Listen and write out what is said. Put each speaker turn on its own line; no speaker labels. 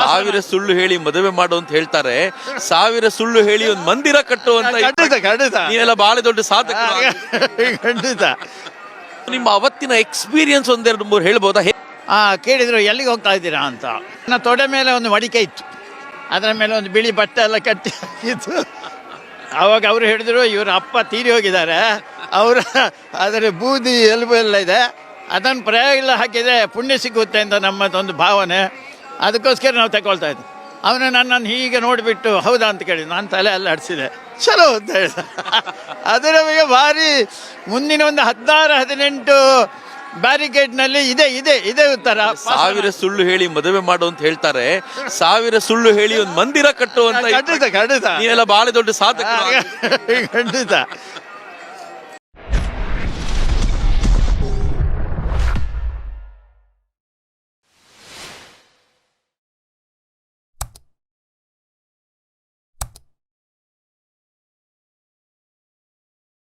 ಸಾವಿರ ಸುಳ್ಳು ಹೇಳಿ ಮದುವೆ ಮಾಡು ಅಂತ ಹೇಳ್ತಾರೆ. ಸಾವಿರ ಸುಳ್ಳು ಹೇಳಿ ಒಂದು ಮಂದಿರ ಕಟ್ಟುವಂತ
ಖಂಡಿತ ಖಂಡಿತ.
ನೀವೆಲ್ಲ ಬಹಳ ದೊಡ್ಡ ಸಾಧಕ
ಖಂಡಿತ.
ನಿಮ್ಮ ಅವತ್ತಿನ ಎಕ್ಸ್ಪೀರಿಯನ್ಸ್ ಒಂದೆರಡು ಮೂರು ಹೇಳ್ಬೋದಾ? ಹೇ-
ಆ ಕೇಳಿದ್ರು ಎಲ್ಲಿಗೆ ಹೋಗ್ತಾ ಇದ್ದೀರಾ ಅಂತ. ನನ್ನ ತೊಡೆ ಮೇಲೆ ಒಂದು ಮಡಿಕೆ ಇತ್ತು. ಅದರ ಮೇಲೆ ಒಂದು ಬಿಳಿ ಬಟ್ಟೆ ಎಲ್ಲ ಕಟ್ಟಿ ಹಾಕಿತ್ತು. ಆವಾಗ ಅವರು ಹೇಳಿದ್ರು ಇವರ ಅಪ್ಪ ತೀರಿ ಹೋಗಿದ್ದಾರೆ. ಅವರ ಅದರ ಬೂದಿ ಎಲುಬು ಎಲ್ಲ ಇದೆ. ಅದನ್ನು ಪ್ರಯೋಗ ಹಾಕಿದರೆ ಪುಣ್ಯ ಸಿಗುತ್ತೆ ಅಂತ ನಮ್ಮದೊಂದು ಭಾವನೆ. ಅದಕ್ಕೋಸ್ಕರ ನಾವು ತಗೊಳ್ತಾ ಇದ್ದೆ. ಅವನು ನನ್ನನ್ನು ಹೀಗೆ ನೋಡಿಬಿಟ್ಟು ಹೌದಾ? ಅಂತ ಕೇಳಿದ. ನಾನು ತಲೆ ಅಲ್ಲಿ ಆಡಿಸಿದೆ ಚಲೋ ಅಂತ ಹೇಳಿದ. ಅದು ನಮಗೆ ಭಾರಿ ಮುಂದಿನ ಒಂದು ಹದಿನಾರು ಹದಿನೆಂಟು ಬ್ಯಾರಿಕೇಡ್ನಲ್ಲಿ ಇದೆ ಇದೆ ಇದೆ ಉತ್ತರ.
ಸಾವಿರ ಸುಳ್ಳು ಹೇಳಿ ಮದುವೆ ಮಾಡು ಅಂತ ಹೇಳ್ತಾರೆ. ಸಾವಿರ ಸುಳ್ಳು ಹೇಳಿ ಒಂದು ಮಂದಿರ ಕಟ್ಟುವಂತ
ಖಂಡಿತ ಖಂಡಿತ.
ನೀವೆಲ್ಲ ಬಹಳ ದೊಡ್ಡ ಸಾಧಕ
ಖಂಡಿತ.